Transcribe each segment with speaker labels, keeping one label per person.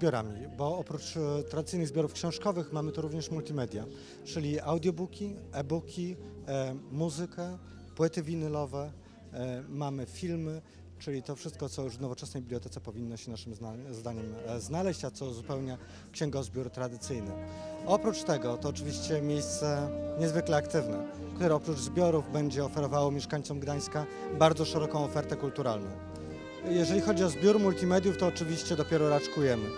Speaker 1: Zbiorami, bo oprócz e, tradycyjnych zbiorów książkowych mamy tu również multimedia, czyli audiobooki, e-booki, e, muzykę, płyty winylowe, e, mamy filmy, czyli to wszystko, co już w nowoczesnej bibliotece powinno się naszym zdaniem e, znaleźć, a co uzupełnia księgozbiór tradycyjny. Oprócz tego to oczywiście miejsce niezwykle aktywne, które oprócz zbiorów będzie oferowało mieszkańcom Gdańska bardzo szeroką ofertę kulturalną. Jeżeli chodzi o zbiór multimediów, to oczywiście dopiero raczkujemy.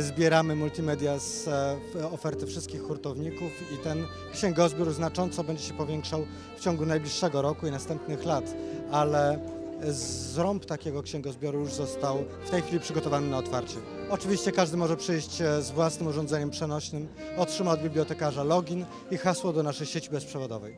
Speaker 1: Zbieramy multimedia z e, oferty wszystkich hurtowników i ten księgozbiór znacząco będzie się powiększał w ciągu najbliższego roku i następnych lat, ale zrąb takiego księgozbioru już został w tej chwili przygotowany na otwarcie. Oczywiście każdy może przyjść e, z własnym urządzeniem przenośnym, otrzyma od bibliotekarza login i hasło do naszej sieci bezprzewodowej.